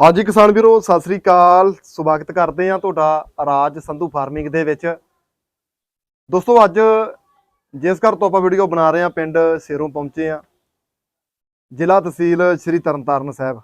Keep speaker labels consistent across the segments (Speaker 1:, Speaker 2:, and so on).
Speaker 1: ਹਾਂਜੀ ਕਿਸਾਨ ਵੀਰੋ, ਸਤਿ ਸ੍ਰੀ ਅਕਾਲ। ਸਵਾਗਤ ਕਰਦੇ ਹਾਂ ਤੁਹਾਡਾ ਰਾਜ ਸੰਧੂ ਫਾਰਮਿੰਗ ਦੇ ਵਿੱਚ। ਦੋਸਤੋ, ਅੱਜ ਜਿਸ ਘਰ ਤੋਂ ਆਪਾਂ ਵੀਡੀਓ ਬਣਾ ਰਹੇ ਹਾਂ, ਪਿੰਡ ਸੇਰੋਂ ਪਹੁੰਚੇ ਹਾਂ। ਜ਼ਿਲ੍ਹਾ ਤਹਿਸੀਲ ਸ੍ਰੀ ਤਰਨਤਾਰਨ ਸਾਹਿਬ।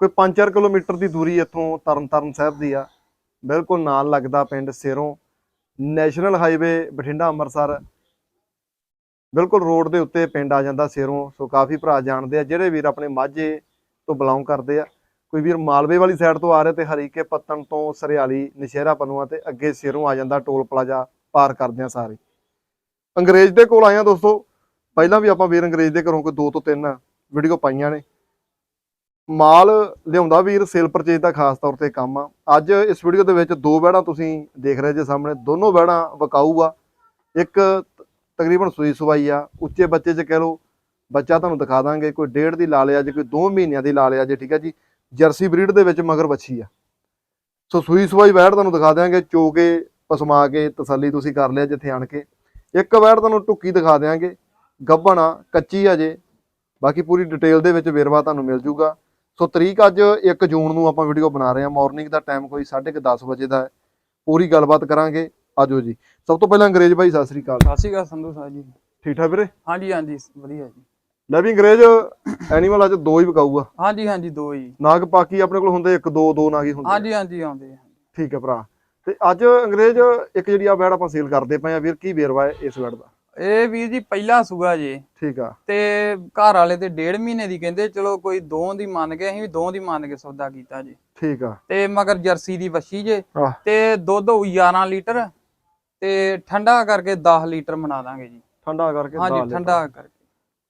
Speaker 1: ਕੋਈ 5-4 ਕਿਲੋਮੀਟਰ ਦੀ ਦੂਰੀ ਇੱਥੋਂ ਤਰਨਤਾਰਨ ਸਾਹਿਬ ਦੀ ਆ। ਬਿਲਕੁਲ ਨਾਲ ਲੱਗਦਾ ਪਿੰਡ ਸੇਰੋਂ। National highway Bathinda Amritsar. ਬਿਲਕੁਲ ਰੋਡ ਦੇ ਉੱਤੇ ਪਿੰਡ ਆ ਜਾਂਦਾ ਸੇਰੋਂ। ਸੋ ਕਾਫੀ ਭਰਾ ਜਾਣਦੇ ਆ, ਜਿਹੜੇ ਵੀਰ ਆਪਣੇ ਮਾਝੇ ਤੋਂ ਬਿਲੋਂਗ ਕਰਦੇ ਆ। ਕੋਈ ਵੀਰ ਮਾਲਵੇ ਵਾਲੀ ਸਾਈਡ ਤੋਂ ਆ ਰਿਹਾ ਤੇ ਹਰੀਕੇ ਪੱਤਣ ਤੋਂ ਸਰਿਆਲੀ, ਨਸ਼ਹਿਰਾ ਪਨੂਆ ਤੇ ਅੱਗੇ ਸਿਰੋਂ ਆ ਜਾਂਦਾ ਟੋਲ ਪਲਾਜ਼ਾ ਪਾਰ ਕਰਦੇ ਆ ਸਾਰੇ। ਅੰਗਰੇਜ਼ ਦੇ ਕੋਲ ਆਏ ਆ ਦੋਸਤੋ। ਪਹਿਲਾਂ ਵੀ ਆਪਾਂ ਵੀਰ ਅੰਗਰੇਜ਼ ਦੇ ਘਰੋਂ ਕੋਈ ਦੋ ਤੋਂ ਤਿੰਨ ਵੀਡੀਓ ਪਾਈਆਂ ਨੇ। ਮਾਲ ਲਿਆਉਂਦਾ ਵੀਰ, ਸੇਲ ਪਰਚੇਜ ਦਾ ਖਾਸ ਤੌਰ ਤੇ ਕੰਮ ਆ। ਅੱਜ ਇਸ ਵੀਡੀਓ ਦੇ ਵਿੱਚ ਦੋ ਬੈੜਾਂ ਤੁਸੀਂ ਦੇਖ ਰਹੇ ਜੇ ਸਾਹਮਣੇ। ਦੋਨੋਂ ਬੈੜਾਂ ਵਿਕਾਊ ਆ। ਇੱਕ ਤਕਰੀਬਨ ਸੂਈ ਸਵਾਈ ਆ। ਉੱਚੇ ਬੱਚੇ 'ਚ ਕਹਿ ਲਓ, ਬੱਚਾ ਤੁਹਾਨੂੰ ਦਿਖਾ ਦਾਂਗੇ। ਕੋਈ ਡੇਢ ਦੀ ਲਾ ਲਿਆ ਜੇ, ਕੋਈ 2 ਮਹੀਨਿਆਂ ਦੀ ਲਾ ਲਿਆ ਜੇ, ਠੀਕ ਹੈ ਜੀ। ਜਰਸੀ ਬਰੀਡ ਦੇ ਵਿੱਚ ਮਗਰ ਬੱਚੀ ਆ। ਸੋ ਸੂਈ ਸਵਾਈ ਵੈੜ ਤੁਹਾਨੂੰ ਦਿਖਾ ਦਿਆਂਗੇ ਚੋ ਕੇ ਪਸਮਾ ਕੇ ਤਸੱਲੀ ਤੁਸੀਂ ਕਰ ਲਿਆ ਜਿੱਥੇ ਆਣ ਕੇ। ਇੱਕ ਵੈੜ ਤੁਹਾਨੂੰ ਟੁੱਕੀ ਦਿਖਾ ਦਿਆਂਗੇ ਗੱਭਣਾ ਕੱਚੀ ਆ ਜੇ। ਬਾਕੀ ਪੂਰੀ ਡਿਟੇਲ ਦੇ ਵਿੱਚ ਵੇਰਵਾ ਤੁਹਾਨੂੰ ਮਿਲ ਜੂਗਾ। ਸੋ ਤਰੀਕ ਅੱਜ 1 ਜੂਨ ਨੂੰ ਆਪਾਂ ਵੀਡੀਓ ਬਣਾ ਰਹੇ ਹਾਂ। ਮਾਰਨਿੰਗ ਦਾ ਟਾਈਮ ਕੋਈ 10:30 ਵਜੇ ਦਾ ਹੈ। ਪੂਰੀ ਗੱਲਬਾਤ ਕਰਾਂਗੇ। ਆਜੋ ਜੀ। ਸਭ ਤੋਂ ਪਹਿਲਾਂ ਅੰਗਰੇਜ਼ ਭਾਈ ਸਤਿ ਸ੍ਰੀ ਅਕਾਲ।
Speaker 2: ਸਤਿ ਸ਼੍ਰੀ ਅਕਾਲ ਸੰਧੂ ਸਾਹਿਬ ਜੀ।
Speaker 1: ਠੀਕ ਠਾਕ ਵੀਰੇ?
Speaker 2: ਹਾਂਜੀ ਹਾਂਜੀ ਵਧੀਆ ਜੀ।
Speaker 1: ਲੈ ਵੀ ਅੰਗਰੇਜ਼ ਐਨੀਮਲ ਅੱਜ ਦੋ ਹੀ ਵਿਕਾਊ ਆ
Speaker 2: ਹਾਂਜੀ ਹਾਂਜੀ ਦੋ ਜੀ
Speaker 1: ਨਾਗ ਪਾਕੀ ਆਪਣੇ ਕੋਲ ਹੁੰਦੇ ਇੱਕ ਦੋ ਦੋ ਨਾਗ ਹੀ ਹੁੰਦੇ।
Speaker 2: ਹਾਂਜੀ ਹਾਂਜੀ ਆਉਂਦੇ ਆ।
Speaker 1: ਠੀਕ ਹੈ ਭਰਾ। ਤੇ ਅੱਜ ਅੰਗਰੇਜ਼ ਇੱਕ ਜਿਹੜੀ ਆ ਬੈੜ ਆਪਾਂ ਸੇਲ ਕਰਦੇ ਪਏ ਆ ਵੀਰ ਕੀ ਵੇਰਵਾ ਹੈ ਇਸ ਬੈੜ ਦਾ?
Speaker 2: ਇਹ ਵੀਰ ਜੀ ਪਹਿਲਾ ਸੂਗਾ ਜੀ।
Speaker 1: ਠੀਕ ਆ।
Speaker 2: ਤੇ ਘਰ ਵਾਲੇ ਤੇ ਡੇਢ ਮਹੀਨੇ ਦੀ ਕਹਿੰਦੇ ਚਲੋ ਕੋਈ ਦੋ ਦੀ ਮੰਨ ਕੇ ਅਸੀਂ ਵੀ ਦੋ ਦੀ ਮੰਨ ਕੇ ਸੌਦਾ ਕੀਤਾ ਜੀ।
Speaker 1: ਠੀਕ ਆ।
Speaker 2: ਤੇ ਮਗਰ ਜਰਸੀ ਦੀ ਵੱਛੀ ਜੇ। ਤੇ ਦੁੱਧ ਹੋਊ 11 ਲੀਟਰ ਤੇ ਠੰਡਾ ਕਰਕੇ 10 ਲੀਟਰ ਬਣਾ ਦਾਂਗੇ ਜੀ।
Speaker 1: ਠੰਡਾ ਕਰਕੇ
Speaker 2: ਹਾਂਜੀ। ਠੰਡਾ ਕਰਕੇ।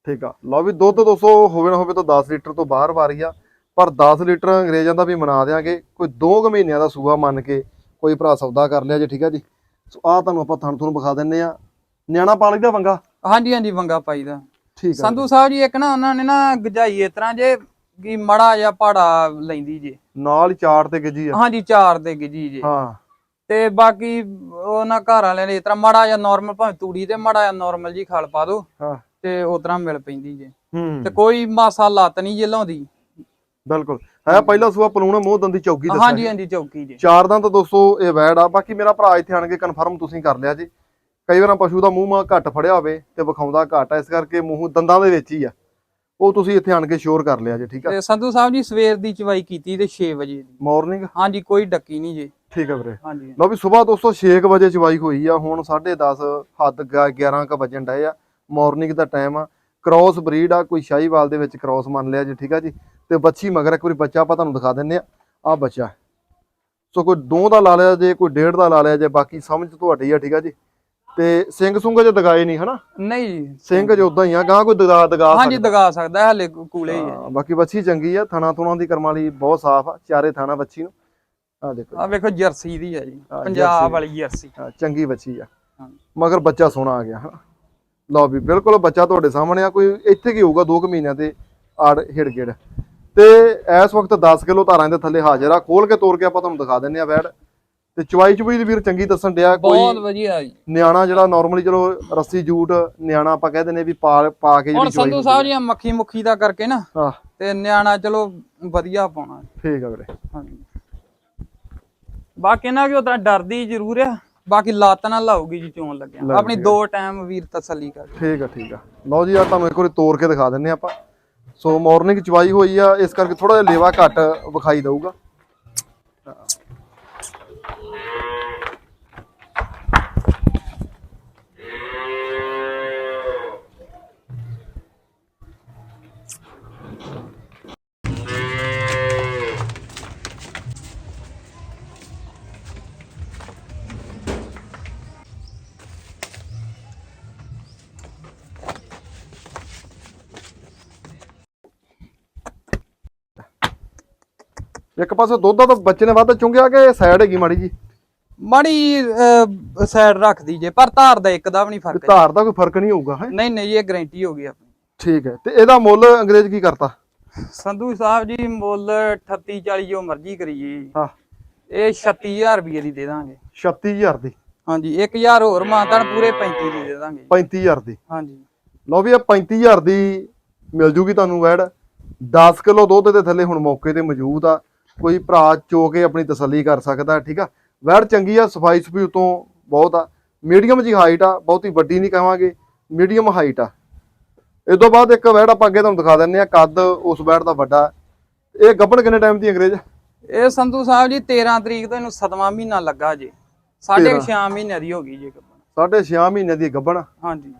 Speaker 1: ਠੀਕ ਆ। ਲਓ ਵੀ ਦੁੱਧ 200 ਹੋਵੇ ਨਾ ਹੋਵੇ ਤਾਂ 10 ਲੀਟਰ ਤੋਂ ਬਾਹਰ ਵਾਰੀ ਆ। ਪਰ 10 ਲੀਟਰ ਅੰਗਰੇਜ਼ਾਂ ਦਾ ਵੀ ਮਨਾ ਦਿਆਂਗੇ। ਕੋਈ 2 ਮਹੀਨਿਆਂ ਦਾ ਸੂਆ ਮੰਨ ਕੇ ਕੋਈ ਭਰਾ ਸੌਦਾ ਕਰ ਲਿਆ ਜੇ ਠੀਕ ਆ ਜੀ। ਸੋ ਆ ਤੁਹਾਨੂੰ ਆਪਾਂ ਥਣ ਤੁਹਾਨੂੰ ਵਿਖਾ ਦਿੰਨੇ ਆ। ਨਿਆਣਾ ਪਾਲੀ ਦਾ ਵੰਗਾ?
Speaker 2: ਹਾਂਜੀ ਹਾਂਜੀ ਵੰਗਾ ਪਾਈਦਾ
Speaker 1: ਠੀਕ ਆ
Speaker 2: ਸੰਧੂ ਸਾਹਿਬ ਜੀ ਇੱਕ ਨਾ ਉਹਨਾਂ ਨੇ ਨਾ ਗਜਾਈ ਇਸ ਤਰ੍ਹਾਂ ਜੇ ਕਿ ਮੜਾ ਜਾਂ ਪਾੜਾ ਲੈਂਦੀ ਜੇ।
Speaker 1: ਨਾਲ ਚਾਰ ਤੇ ਗਿੱਜੀ ਆ।
Speaker 2: ਹਾਂਜੀ ਚਾਰ ਦੇ ਗਿਜੀ ਜੇ।
Speaker 1: ਹਾਂ।
Speaker 2: ਤੇ ਬਾਕੀ ਉਹਨਾਂ ਘਰ ਵਾਲਿਆਂ ਨੇ ਇਸ ਤਰ੍ਹਾਂ ਮਾੜਾ ਜਾਂ ਨਾਰਮਲ ਭਾਵੇਂ ਤੂੜੀ ਤੇ ਮਾੜਾ ਜਾਂ ਨਾਰਮਲ ਜੀ ਖਲ ਪਾ ਦੋ।
Speaker 1: ਹਾਂ।
Speaker 2: ਤੇ ਉਸ ਤਰ੍ਹਾਂ ਮਿਲ ਪੈਂਦੀ ਜੇ।
Speaker 1: ਹੂੰ।
Speaker 2: ਤੇ ਕੋਈ ਮਾਸਾ ਲੱਤ ਨਹੀਂ ਜੇ ਲਾਉਂਦੀ।
Speaker 1: ਬਿਲਕੁਲ। ਹੈ ਪਹਿਲਾ ਸੂਆ ਪਲੂਣਾ ਮੋਹ ਦੰਦੀ ਚੌਕੀ ਦੱਸਿਆ
Speaker 2: ਹਾਂਜੀ ਹਾਂਜੀ ਚੌਕੀ ਜੇ।
Speaker 1: ਚਾਰ ਦੰਦ ਦੋਸਤੋ ਇਹ ਵੈੜ ਆ। ਬਾਕੀ ਮੇਰਾ ਭਰਾ ਇੱਥੇ ਆਣ ਕੇ ਕਨਫਰਮ ਤੁਸੀਂ ਕਰ ਲਿਆ ਜੀ। ਕਈ ਵਾਰਾਂ ਪਸ਼ੂ ਦਾ ਮੂੰਹ ਮਾ ਘੱਟ ਫੜਿਆ ਹੋਵੇ ਤੇ ਵਿਖਾਉਂਦਾ ਘੱਟ ਆ। ਇਸ ਕਰਕੇ ਮੂੰਹ ਦੰਦਾਂ ਦੇ ਵਿੱਚ ਹੀ ਆ। ਉਹ ਤੁਸੀਂ ਇੱਥੇ ਆਣ ਕੇ ਸ਼ੋਰ ਕਰ ਲਿਆ ਜੀ ਠੀਕ ਆ?
Speaker 2: ਤੇ ਸੰਧੂ ਸਾਹਿਬ ਜੀ ਸਵੇਰ ਦੀ ਚਵਾਈ ਕੀਤੀ ਤੇ 6 ਵਜੇ ਦੀ।
Speaker 1: ਮਾਰਨਿੰਗ
Speaker 2: ਹਾਂਜੀ ਕੋਈ ਡੱਕੀ ਨਹੀਂ ਜੇ।
Speaker 1: ਠੀਕ ਆ ਵੀਰੇ।
Speaker 2: ਹਾਂਜੀ।
Speaker 1: ਲਓ ਵੀ ਸਵੇਰ ਦੋਸਤੋ 6 ਵਜੇ ਚਵਾਈ ਹੋਈ ਆ। ਹੁਣ 10:30 ਹੱਦ ਗ- 11 ਕ ਵਜਣ ਡਏ ਆ। ਮਾਰਨਿੰਗ ਦਾ ਟਾਈਮ ਆ। ਕ੍ਰਾਸ ਬਰੀਡ ਆ ਕੋਈ ਸ਼ਾਹੀਵਾਲ ਦੇ ਵਿੱਚ ਕ੍ਰਾਸ ਮੰਨ ਲਿਆ ਜੀ ਠੀਕ ਆ ਜੀ। ਤੇ ਬੱਚੀ ਮਗਰ ਇੱਕ ਵਾਰੀ ਬੱਚਾ ਆਪਾਂ ਤੁਹਾਨੂੰ ਦਿਖਾ ਦਿੰਨੇ ਆ। ਆ ਬੱਚਾ ਸੋ ਕੋਈ ਦੋ ਦਾ ਲਾ ਲਿਆ ਜੇ ਕੋਈ ਡੇਢ ਦਾ ਲਾ ਲਿਆ ਜੇ ਬਾਕੀ ਸਮਝ ਤੁਹਾਡੀ ਆ ਠੀਕ ਆ ਜੀ। ਤੇ ਸਿੰਘ ਸੁੰਗ ਜੇ ਦਗਾਏ ਨਹੀਂ ਹਨਾ?
Speaker 2: ਨਹੀਂ।
Speaker 1: ਸਿੰਘ ਜੇ ਉਦਾਂ ਹੀ ਆ ਗਾਂ ਕੋਈ ਦਗਾ ਦਗਾ
Speaker 2: ਹਾਂਜੀ। ਦਗਾ ਸਕਦਾ ਹੈ, ਹਲੇ ਕੂਲੇ ਹੀ ਹੈ
Speaker 1: ਬਾਕੀ ਬੱਚੀ ਚੰਗੀ ਆ ਥਣਾ ਥੁਣਾ ਦੀ ਕਰਮਾਂ ਲਈ ਬਹੁਤ ਸਾਫ਼ ਆ ਚਾਰੇ ਥਾਣਾ ਬੱਚੀ ਨੂੰ। ਆ ਦੇਖੋ
Speaker 2: ਆ ਵੇਖੋ ਜਰਸੀ ਦੀ ਹੈ ਜੀ ਪੰਜਾਬ। ਵਾਲੀ ਜਰਸੀ।
Speaker 1: ਚੰਗੀ ਬੱਚੀ ਆ। ਮਗਰ ਬੱਚਾ ਸੋਹਣਾ ਆ ਗਿਆ ਹਾਂ ਲਓ ਵੀ ਬਿਲਕੁਲ ਬੱਚਾ ਤੁਹਾਡੇ ਸਾਹਮਣੇ ਆ ਕੋਈ ਇੱਥੇ ਕੀ ਹੋਊਗਾ 2 ਕੁ ਮਹੀਨਿਆਂ ਤੇ ਆੜ ਹਿੜ ਗਿੜ। ਤੇ ਇਸ ਵਕਤ 10 ਕਿਲੋ ਧਾਰਾਂ ਦੇ ਥੱਲੇ ਹਾਜ਼ਰ ਆ ਖੋਲ ਕੇ ਤੋੜ ਕੇ ਆਪਾਂ ਤੁਹਾਨੂੰ ਦਿਖਾ ਦਿੰਨੇ ਆ ਵੈੜ। ਤੇ ਚਵਾਈ ਚੁਬਈ ਦੀ ਵੀਰ ਚੰਗੀ ਦੱਸਣ ਡਿਆ
Speaker 2: ਬਹੁਤ
Speaker 1: ਕੋਈ
Speaker 2: ਵਧੀਆ ਜੀ।
Speaker 1: ਨਿਆਣਾ ਜਿਹੜਾ ਨਾਰਮਲੀ ਚਲੋ ਰੱਸੀ ਜੂਟ ਨਿਆਣਾ ਆਪਾਂ ਕਹਿ ਦਿੰਨੇ ਵੀ ਪਾ ਪਾ ਕੇ
Speaker 2: ਹੁਣ
Speaker 1: ਜਿਹੜੀ ਚਵਾਈ
Speaker 2: ਸੰਧੂ ਸਾਹਿਬ ਜੀ ਮੱਖੀ ਮੁੱਖੀ ਦਾ ਕਰਕੇ ਨਾ
Speaker 1: ਹਾਂ।
Speaker 2: ਤੇ ਨਿਆਣਾ ਚਲੋ ਵਧੀਆ ਪਾਉਣਾ।
Speaker 1: ਠੀਕ ਆ ਵੀਰੇ।
Speaker 2: ਹਾਂਜੀ। ਬਾਕੀ ਨਾ ਕਿ ਉਤਰਾ ਡਰਦੀ ਜ਼ਰੂਰ ਆ। ਬਾਕੀ ਲੱਤ ਨਾਲ ਲਾਊਗੀ ਜੀ ਚੋਣ ਲੱਗਿਆ।
Speaker 1: ਲੱਗ
Speaker 2: ਆਪਣੀ। ਦੋ ਟਾਈਮ ਵੀਰ ਤਸੱਲੀ ਕਰ।
Speaker 1: ਠੀਕ ਆ ਠੀਕ ਆ। ਲਓ ਜੀ ਆ ਤੁਹਾਨੂੰ ਇੱਕ ਵਾਰੀ ਤੋੜ ਕੇ ਦਿਖਾ ਦਿੰਨੇ ਆਪਾਂ। ਸੋ ਮਾਰਨਿੰਗ ਚਵਾਈ ਹੋਈ ਆ ਇਸ ਕਰਕੇ ਥੋੜਾ ਜਿਹਾ ਲੇਵਾ ਘੱਟ ਵਿਖਾਈ ਦਊਗਾ। ਇੱਕ ਪਾਸੇ ਦੁੱਧ ਦਾ ਤਾਂ ਬੱਚੇ ਨੇ ਵੱਧ ਚੁੰਗਿਆ ਕਿ ਸਾਈਡ ਹੈਗੀ ਮਾੜੀ ਜੀ?
Speaker 2: ਮਾੜੀ ਸਾਈਡ ਰੱਖਦੀ ਜੇ ਪਰ ਧਾਰ ਦਾ ਇੱਕ ਦਾ ਵੀ ਨਹੀਂ ਫ਼ਰਕ।
Speaker 1: ਧਾਰ ਦਾ ਕੋਈ ਫ਼ਰਕ ਨਹੀਂ ਹੋਊਗਾ ਹੈ?
Speaker 2: ਨਹੀਂ ਨਹੀਂ ਇਹ ਗਾਰੰਟੀ ਹੋ ਗਈ ਆਪਣੀ।
Speaker 1: ਠੀਕ ਹੈ ਤੇ ਇਹਦਾ ਮੁੱਲ ਅੰਗਰੇਜ਼ ਕੀ ਕਰਤਾ?
Speaker 2: ਸੰਧੂ ਸਾਹਿਬ ਜੀ ਮੁੱਲ 38 40 ਜੋ ਮਰਜ਼ੀ ਕਰੀਏ। ਜੀ।
Speaker 1: ਹਾਂ।
Speaker 2: ਇਹ 36000 ਰੁਪਏ ਦੀ ਦੇ ਦਾਂਗੇ।
Speaker 1: 36000 ਦੀ?
Speaker 2: ਹਾਂਜੀ 1000 ਹੋਰ ਮਾਨਤਾਨ ਪੂਰੇ 35 ਦੀ ਦੇ ਦਾਂਗੇ।
Speaker 1: 35000 ਦੀ?
Speaker 2: ਹਾਂਜੀ।
Speaker 1: ਲਓ ਵੀ ਇਹ 35000 ਦੀ ਮਿਲ ਜੂਗੀ ਤੁਹਾਨੂੰ ਵੈੜ। 10 ਕਿਲੋ ਦੁੱਧ ਦੇ ਥੱਲੇ ਹੁਣ ਮੌਕੇ ਤੇ ਮੌਜੂਦ ਆ। ਕੋਈ ਭਰਾ ਚੋ ਕੇ ਆਪਣੀ ਤਸੱਲੀ ਕਰ ਸਕਦਾ ਠੀਕ ਆ? ਵੈੜ ਚੰਗੀ ਆ ਸਫ਼ਾਈ ਸਫੀ ਉਤੋਂ ਬਹੁਤ ਆ। ਮੀਡੀਅਮ ਜੀ ਹਾਈਟ ਆ ਬਹੁਤੀ ਵੱਡੀ ਨਹੀਂ ਕਹਾਂਗੇ ਮੀਡੀਅਮ ਹਾਈਟ ਆ। ਇਸ ਤੋਂ ਬਾਅਦ ਇੱਕ ਵੈੜ ਆਪਾਂ ਅੱਗੇ ਤੁਹਾਨੂੰ ਦਿਖਾ ਦਿੰਨੇ ਆ ਕੱਦ ਉਸ ਵੈੜ ਦਾ ਵੱਡਾ। ਇਹ ਗੱਭਣ ਕਿੰਨੇ ਟਾਈਮ ਦੀ ਅੰਗਰੇਜ਼?
Speaker 2: ਇਹ ਸੰਧੂ ਸਾਹਿਬ ਜੀ 13 ਤਰੀਕ ਤੋਂ ਇਹਨੂੰ 7ਵਾਂ ਮਹੀਨਾ ਲੱਗਾ ਜੇ। ਸਾਢੇ ਕੁ ਛੇ ਮਹੀਨਿਆਂ ਦੀ ਹੋ ਗਈ ਜੇ ਗੱਭਣ।
Speaker 1: ਸਾਢੇ 6 ਮਹੀਨੇ ਦੀ ਗੱਭਣ
Speaker 2: ਹਾਂਜੀ।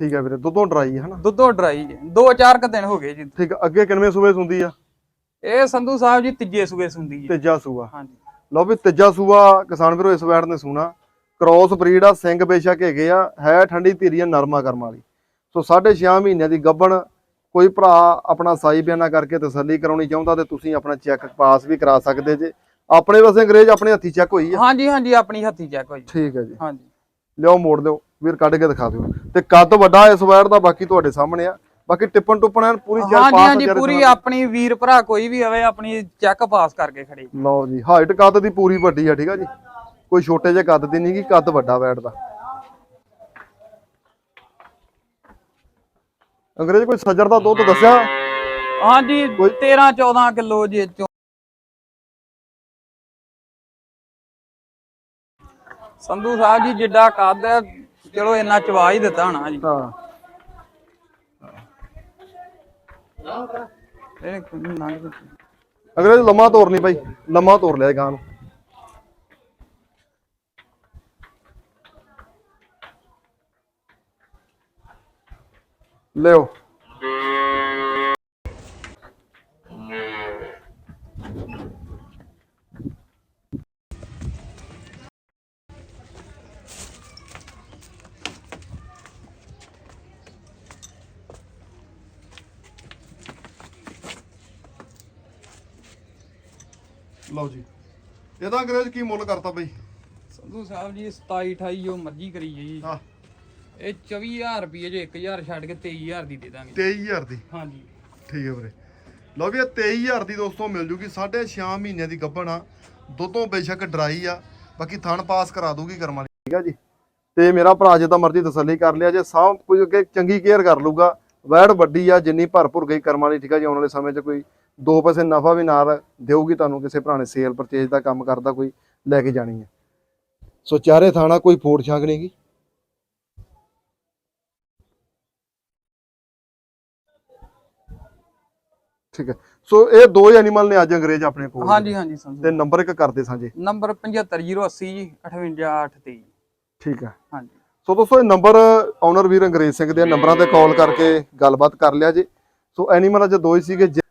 Speaker 1: ਠੀਕ ਆ ਵੀਰੇ ਦੁੱਧੋਂ ਡਰਾਈ ਹੈ ਨਾ
Speaker 2: ਦੁੱਧੋ ਡਰਾਈ ਜੇ। ਦੋ ਚਾਰ ਕ ਦਿਨ ਹੋ ਗਏ ਜੀ।
Speaker 1: ਠੀਕ ਅੱਗੇ ਕਿੰਨਵੇਂ ਸੂਬੇ ਸੁੰਦੀ ਆ?
Speaker 2: ਇਹ ਸੰਧੂ ਸਾਹਿਬ ਜੀ ਤੀਜੇ ਸੂਏ ਸੁੰਦੀ ਜੀ
Speaker 1: ਤੀਜਾ ਸੂਆ
Speaker 2: ਹਾਂਜੀ।
Speaker 1: ਲਓ ਵੀ ਤੀਜਾ ਸੂਆ ਕਿਸਾਨ ਵੀਰੋ ਇਸ ਵੈੜ ਨੇ ਸੁਣਾ। ਕ੍ਰੋਸ ਬਰੀਡ ਆ ਸਿੰਘ ਬੇਸ਼ੱਕ ਹੈਗੇ ਆ ਹੈ ਠੰਡੀ ਧੀਰੀ ਆ ਨਰਮਾ ਕਰਮ ਵਾਲੀ। ਸੋ 6.5 ਮਹੀਨਿਆਂ ਦੀ ਗੱਭਣ ਕੋਈ ਭਰਾ ਆਪਣਾ ਸਾਈ ਬਿਆਨਾ ਕਰਕੇ ਤਸੱਲੀ ਕਰਾਉਣੀ ਚਾਹੁੰਦਾ ਤੇ ਤੁਸੀਂ ਆਪਣਾ ਚੈੱਕ ਪਾਸ ਵੀ ਕਰਾ ਸਕਦੇ ਜੇ। ਆਪਣੇ ਵਸੇ ਅੰਗਰੇਜ਼ ਆਪਣੇ ਹੱਥੀ ਚੈੱਕ ਹੋਈ ਆ?
Speaker 2: ਹਾਂਜੀ ਹਾਂਜੀ ਆਪਣੀ ਹੱਥੀ ਚੈੱਕ ਹੋਈ
Speaker 1: ਠੀਕ ਹੈ ਜੀ।
Speaker 2: ਹਾਂਜੀ।
Speaker 1: ਲਿਓ ਮੋੜ ਦਿਓ। ਵੀਰ ਕੱਢ ਕੇ ਦਿਖਾ ਦਿਓ। ਤੇ ਕੱਦ ਵੱਡਾ ਇਸ ਵੈੜ ਦਾ ਬਾਕੀ ਤੁਹਾਡੇ ਸਾਹਮਣੇ ਆ। ਬਾਕੀ ਟਿੱਪਣ ਟੁੱਪਣ ਐਨ ਪੂਰੀ
Speaker 2: ਹਾਂਜੀ
Speaker 1: ਪਾਸ
Speaker 2: ਹਾਂਜੀ
Speaker 1: ਵਿਚਾਰੇ
Speaker 2: ਪੂਰੀ। ਆਪਣੀ ਵੀਰ ਭਰਾ ਕੋਈ ਵੀ ਹੋਵੇ ਆਪਣੀ ਚੈੱਕ ਪਾਸ ਕਰਕੇ ਖੜੇ।
Speaker 1: ਲਓ ਜੀ ਹਾਈਟ ਕੱਦ ਦੀ ਪੂਰੀ ਵੱਡੀ ਆ ਠੀਕ ਆ ਜੀ। ਕੋਈ ਛੋਟੇ ਜਿਹੇ ਕੱਦ ਦੀ ਨਹੀਂ ਗੀ ਕੱਦ ਵੱਡਾ ਵੈੜ ਦਾ। ਅੰਗਰੇਜ਼ ਕੋਈ ਸੱਜਰ ਦਾ ਦੁੱਧ ਦੱਸਿਆ?
Speaker 2: ਹਾਂਜੀ 13 14 ਕਿਲੋ ਜੇ ਸੰਧੂ ਸਾਹਿਬ ਜੀ ਜਿੱਡਾ ਕੱਦ ਹੈ ਚਲੋ ਇੰਨਾ ਚਵਾ ਹੀ ਦਿੱਤਾ ਹੋਣਾ ਜੀ।
Speaker 1: ਹਾਂ।
Speaker 2: ਇਹ ਲੰਘ ਗਈ।
Speaker 1: ਲੰਮਾ ਤੋਰ ਨਹੀਂ ਭਾਈ ਲੰਮਾ ਤੋਰ ਲਿਆ ਗਾਂ ਨੂੰ ਲਿਓ ਲਓ ਜੀ। ਇਹਦਾ ਅੰਗਰੇਜ਼ ਕੀ ਮੁੱਲ ਕਰਤਾ ਬਈ?
Speaker 2: ਸੰਧੂ ਸਾਹਿਬ ਜੀ 27 28 ਜੋ ਮਰਜ਼ੀ ਕਰੀ ਜੀ।
Speaker 1: ਹਾਂ।
Speaker 2: ਇਹ 24000 ਰੁਪਏ ਜੇ 1000 ਛੱਡ ਕੇ 23000 ਦੀ ਦੇ ਦਾਂਗੇ।
Speaker 1: 23000 ਦੀ?
Speaker 2: ਹਾਂਜੀ।
Speaker 1: ਠੀਕ ਹੈ ਵੀਰੇ। ਲਓ ਵੀ ਇਹ 23000 ਦੀ ਦੋਸਤੋ ਮਿਲ ਜੂਗੀ। 6.5 ਮਹੀਨਿਆਂ ਦੀ ਗੱਭਣ ਆ। ਦੁੱਧੋਂ ਬੇਸ਼ੱਕ ਡਰਾਈ ਆ। ਬਾਕੀ ਥਣ ਪਾਸ ਕਰਾ ਦੂਗੀ ਕਰਮ ਠੀਕ ਆ ਜੀ। ਤੇ ਮੇਰਾ ਭਰਾ ਜਿੱਦਾਂ ਮਰਜ਼ੀ ਤਸੱਲੀ ਕਰ ਲਿਆ ਜੇ ਸਭ ਕੁਝ ਅੱਗੇ ਚੰਗੀ ਕੇਅਰ ਕਰ ਲੂਗਾ ਵੈੜ ਵੱਡੀ ਆ ਜਿੰਨੀ ਭਰਪੂਰ ਗਈ ਕਰਮ ਵਾਲੀ ਠੀਕ ਆ ਜੀ। ਆਉਣ ਵਾਲੇ ਸਮੇਂ 'ਚ ਕੋਈ ਦੋ ਪੈਸੇ ਨਫਾ ਵੀ ਨਾਲ ਦੇਊਗੀ ਤੁਹਾਨੂੰ ਕਿਸੇ ਨੇ ਸੇਲ ਪਰਚੇਜ ਦਾ ਕੰਮ ਕਰਦਾ ਕੋਈ ਲੈ ਕੇ ਜਾਣੀ ਹੈ। ਸੋ ਚਾਰੇ ਥਾਣਾ ਕੋਈ ਫੋੜ ਛਾਂਗ ਨਹੀਂਗੀ ਠੀਕ ਹੈ। ਸੋ ਇਹ ਦੋ ਐਨੀਮਲ ਨੇ ਅੱਜ ਅੰਗਰੇਜ਼ ਆਪਣੇ ਕੋਲ।
Speaker 2: ਹਾਂਜੀ ਹਾਂਜੀ ਸੰਧੂ
Speaker 1: ਤੇ ਨੰਬਰ ਇੱਕ ਕਰਦੇ ਸਾਂਝੇ।
Speaker 2: ਨੰਬਰ 75080 ਜੀ 58823
Speaker 1: ਠੀਕ ਹੈ।
Speaker 2: ਹਾਂਜੀ।
Speaker 1: ਸੋ ਦੋਸਤੋ ਇਹ ਨੰਬਰ ਓਨਰ ਵੀਰ ਅੰਗਰੇਜ਼ ਸਿੰਘ ਦੇ ਨੰਬਰਾਂ ਤੇ ਕਾਲ ਕਰਕੇ ਗੱਲਬਾਤ ਕਰ ਲਿਆ ਜੀ। ਸੋ ਐਨੀਮਲ ਅੱਜ ਦੋ ਹੀ ਸੀਗੇ ਜੇ-